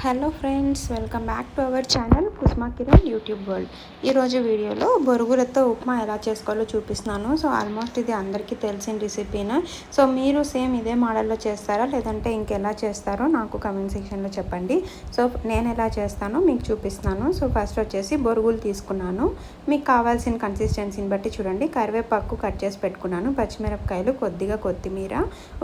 Hello friends welcome back to our channel Kusma Kiran YouTube world ఈరోజు వీడియోలో బొరుగులతో ఉప్మా ఎలా చేసుకోవాలో చూపిస్తున్నాను. సో ఆల్మోస్ట్ ఇది అందరికీ తెలిసిన రెసిపీనే సో మీరు సేమ్ ఇదే మోడల్లో చేస్తారా లేదంటే ఇంకెలా చేస్తారో నాకు కమెంట్ సెక్షన్లో చెప్పండి. సో నేను ఎలా చేస్తానో మీకు చూపిస్తున్నాను. సో ఫస్ట్ వచ్చేసి బొరుగులు తీసుకున్నాను. మీకు కావాల్సిన కన్సిస్టెన్సీని బట్టి చూడండి. కరివేపాకు కట్ చేసి పెట్టుకున్నాను. పచ్చిమిరపకాయలు కొద్దిగా కొత్తిమీర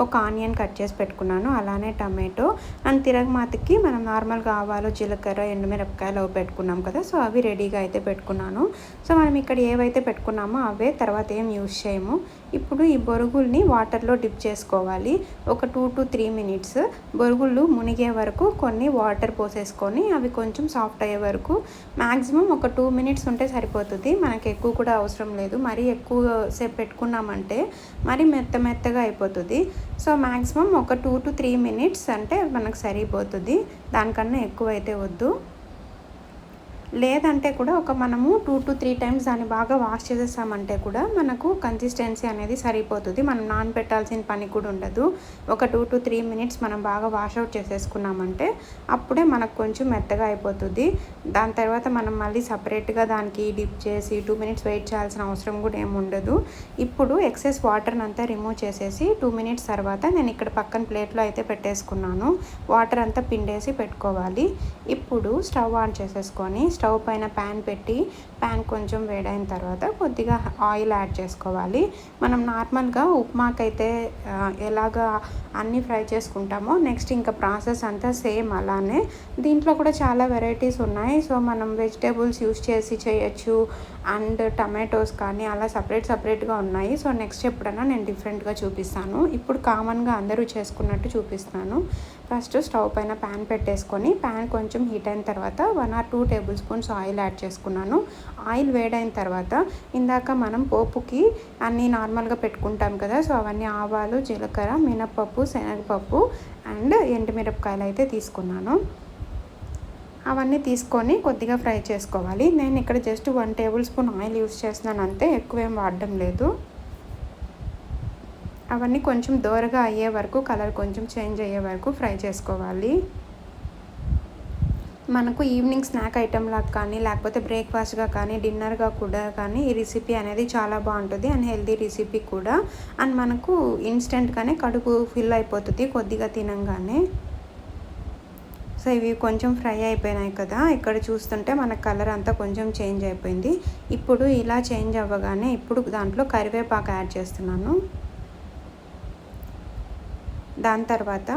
ఒక ఆనియన్ కట్ చేసి పెట్టుకున్నాను. అలానే టమాటో అండ్ తిరగమాతకి మనం నార్మల్గా ఆవాలు జీలకర్ర ఎండుమిరపకాయలు అవి పెట్టుకున్నాం కదా సో అవి రెడీగా అయితే పెట్టుకున్నాను. సో మనం ఇక్కడ ఏవైతే పెట్టుకున్నామో అవే తర్వాత ఏం యూజ్ చేయము. ఇప్పుడు ఈ బొరుగుల్ని వాటర్లో డిప్ చేసుకోవాలి. ఒక టూ టు త్రీ మినిట్స్. బొరుగులు మునిగే వరకు కొన్ని వాటర్ పోసేసుకొని అవి కొంచెం సాఫ్ట్ అయ్యే వరకు మ్యాక్సిమం ఒక టూ మినిట్స్ ఉంటే సరిపోతుంది. మనకి ఎక్కువ కూడా అవసరం లేదు. మరీ ఎక్కువ సేపు పెట్టుకున్నామంటే మరీ మెత్త మెత్తగా అయిపోతుంది. సో మ్యాక్సిమం ఒక టూ టు త్రీ మినిట్స్ అంటే మనకు సరిపోతుంది. దానికన్నా ఎక్కువ అయితే వద్దు. లేదంటే కూడా ఒక మనము టూ టు త్రీ టైమ్స్ దాన్ని బాగా వాష్ చేసేసామంటే కూడా మనకు కన్సిస్టెన్సీ అనేది సరిపోతుంది. మనం నాన్ పెట్టాల్సిన పని కూడా ఉండదు. ఒక టూ టు త్రీ మినిట్స్ మనం బాగా వాష్ అవుట్ చేసేసుకున్నామంటే అప్పుడే మనకు కొంచెం మెత్తగా అయిపోతుంది. దాని తర్వాత మనం మళ్ళీ సపరేట్గా దానికి డిప్ చేసి టూ మినిట్స్ వెయిట్ చేయాల్సిన అవసరం కూడా ఏమి ఉండదు. ఇప్పుడు ఎక్సెస్ వాటర్ని అంతా రిమూవ్ చేసేసి టూ మినిట్స్ తర్వాత నేను ఇక్కడ పక్కన ప్లేట్లో అయితే పెట్టేసుకున్నాను. వాటర్ అంతా పిండేసి పెట్టుకోవాలి. ఇప్పుడు స్టవ్ ఆన్ చేసేసుకొని స్టవ్ పైన ప్యాన్ పెట్టి ప్యాన్ కొంచెం వేడైన తర్వాత కొద్దిగా ఆయిల్ యాడ్ చేసుకోవాలి. మనం నార్మల్గా ఉప్మాకైతే ఎలాగా అన్నీ ఫ్రై చేసుకుంటామో నెక్స్ట్ ఇంకా ప్రాసెస్ అంతా సేమ్ అలానే. దీంట్లో కూడా చాలా వెరైటీస్ ఉన్నాయి. సో మనం వెజిటేబుల్స్ యూస్ చేసి చేయొచ్చు. అండ్ టమాటోస్ కానీ అలా సపరేట్ సపరేట్గా ఉన్నాయి. సో నెక్స్ట్ ఎప్పుడైనా నేను డిఫరెంట్గా చూపిస్తాను. ఇప్పుడు కామన్గా అందరూ చేసుకున్నట్టు చూపిస్తాను. ఫస్ట్ స్టవ్ పైన ప్యాన్ పెట్టేసుకొని ప్యాన్ కొంచెం హీట్ అయిన తర్వాత one or two tablespoons oil add చేసుకున్నాను. ఆయిల్ వేడైన తర్వాత ఇందాక మనం పోపుకి అన్నీ నార్మల్గా పెట్టుకుంటాం కదా సో అవన్నీ ఆవాలు జీలకర్ర మినపప్పు శనగపప్పు అండ్ ఎండుమిరపకాయలు అయితే తీసుకున్నాను. అవన్నీ తీసుకొని కొద్దిగా ఫ్రై చేసుకోవాలి. నేను ఇక్కడ just one tablespoon oil use చేస్తున్నాను అంతే ఎక్కువ ఏం వాడడం లేదు. అవన్నీ కొంచెం దోరగా అయ్యే వరకు కలర్ కొంచెం చేంజ్ అయ్యే వరకు ఫ్రై చేసుకోవాలి. మనకు ఈవినింగ్ స్నాక్ ఐటెంలాగా కానీ లేకపోతే బ్రేక్ఫాస్ట్గా కానీ డిన్నర్గా కూడా కానీ ఈ రెసిపీ అనేది చాలా బాగుంటుంది. అండ్ హెల్తీ రెసిపీ కూడా. అండ్ మనకు ఇన్స్టెంట్గానే కడుపు ఫిల్ అయిపోతుంది కొద్దిగా తినంగానే. సో ఇవి కొంచెం ఫ్రై అయిపోయినాయి కదా. ఇక్కడ చూస్తుంటే మన కలర్ అంతా కొంచెం చేంజ్ అయిపోయింది. ఇప్పుడు ఇలా చేంజ్ అవ్వగానే ఇప్పుడు దాంట్లో కరివేపాకు యాడ్ చేస్తున్నాను. దాని తర్వాత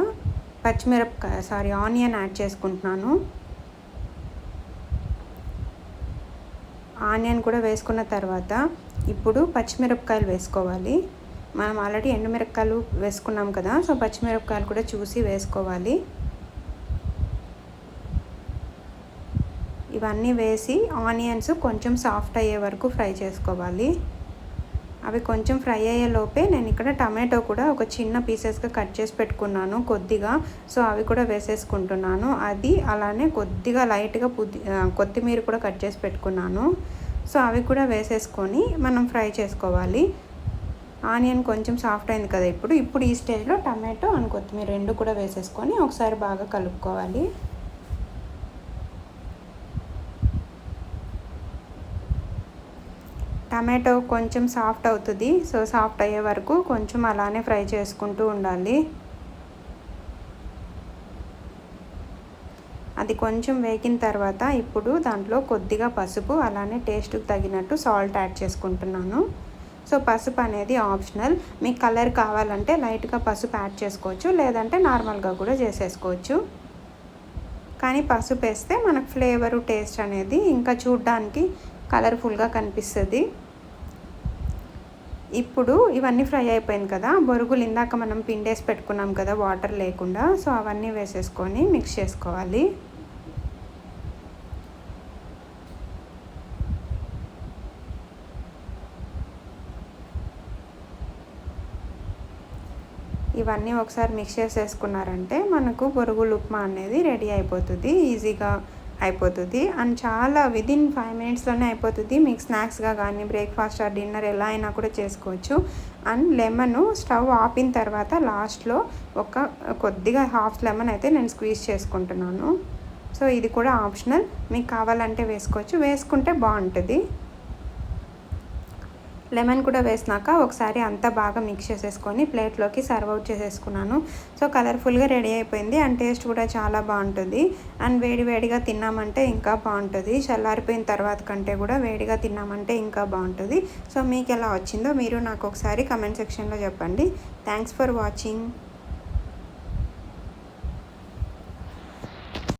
పచ్చిమిరపకాయ సారీ ఆనియన్ యాడ్ చేసుకుంటున్నాను. ఆనియన్ కూడా వేసుకున్న తర్వాత ఇప్పుడు పచ్చిమిరపకాయలు వేసుకోవాలి. మనం ఆల్రెడీ ఎండుమిరపకాయలు వేసుకున్నాం కదా సో పచ్చిమిరపకాయలు కూడా చూసి వేసుకోవాలి. ఇవన్నీ వేసి ఆనియన్స్ కొంచెం సాఫ్ట్ అయ్యే వరకు ఫ్రై చేసుకోవాలి. అవి కొంచెం ఫ్రై అయ్యే లోపే నేను ఇక్కడ టమాటో కూడా ఒక చిన్న పీసెస్గా కట్ చేసి పెట్టుకున్నాను కొద్దిగా. సో అవి కూడా వేసేసుకుంటున్నాను. అది అలానే కొద్దిగా లైట్గా పుది కొత్తిమీర కూడా కట్ చేసి పెట్టుకున్నాను. సో అవి కూడా వేసేసుకొని మనం ఫ్రై చేసుకోవాలి. ఆనియన్ కొంచెం సాఫ్ట్ అయింది కదా ఇప్పుడు. ఇప్పుడు ఈ స్టేజ్లో టమాటో అండ్ కొత్తిమీర రెండు కూడా వేసేసుకొని ఒకసారి బాగా కలుపుకోవాలి. టమాటో కొంచెం సాఫ్ట్ అవుతుంది. సో సాఫ్ట్ అయ్యే వరకు కొంచెం అలానే ఫ్రై చేసుకుంటూ ఉండాలి. అది కొంచెం వేగిన తర్వాత ఇప్పుడు దాంట్లో కొద్దిగా పసుపు అలానే టేస్ట్కి తగినట్టు సాల్ట్ యాడ్ చేసుకుంటున్నాను. సో పసుపు అనేది ఆప్షనల్. మీకు కలర్ కావాలంటే లైట్గా పసుపు యాడ్ చేసుకోవచ్చు. లేదంటే నార్మల్గా కూడా చేసేసుకోవచ్చు. కానీ పసుపు వేస్తే మనకు ఫ్లేవరు టేస్ట్ అనేది ఇంకా చూడ్డానికి కలర్ఫుల్గా కనిపిస్తుంది. ఇప్పుడు ఇవన్నీ ఫ్రై అయిపోయింది కదా బొరుగులు ఇందాక మనం పిండేసి పెట్టుకున్నాం కదా వాటర్ లేకుండా. సో అవన్నీ వేసేసుకొని మిక్స్ చేసుకోవాలి. ఇవన్నీ ఒకసారి మిక్స్ చేసేసుకున్నారంటే మనకు బొరుగులు ఉప్మా అనేది రెడీ అయిపోతుంది. ఈజీగా అయిపోతుంది. అండ్ చాలా విదిన్ ఫైవ్ మినిట్స్లోనే అయిపోతుంది. మీకు స్నాక్స్గా కానీ బ్రేక్ఫాస్ట్ ఆ డిన్నర్ ఎలా అయినా కూడా చేసుకోవచ్చు. అండ్ లెమన్ స్టవ్ ఆపిన తర్వాత లాస్ట్లో ఒక కొద్దిగా హాఫ్ లెమన్ అయితే నేను స్క్వీజ్ చేసుకుంటున్నాను. సో ఇది కూడా ఆప్షనల్ మీకు కావాలంటే వేసుకోవచ్చు. వేసుకుంటే బాగుంటుంది. లెమన్ కూడా వేసినాక ఒకసారి అంతా బాగా మిక్స్ చేసేసుకొని ప్లేట్లోకి సర్వ్ అవుట్ చేసేసుకున్నాను. సో కలర్ఫుల్గా రెడీ అయిపోయింది అండ్ టేస్ట్ కూడా చాలా బాగుంటుంది. అండ్ వేడి వేడిగా తిన్నామంటే ఇంకా బాగుంటుంది. చల్లారిపోయిన తర్వాత కంటే కూడా వేడిగా తిన్నామంటే ఇంకా బాగుంటుంది. సో మీకు ఎలా వచ్చిందో మీరు నాకు ఒకసారి కమెంట్ సెక్షన్లో చెప్పండి. Thanks for watching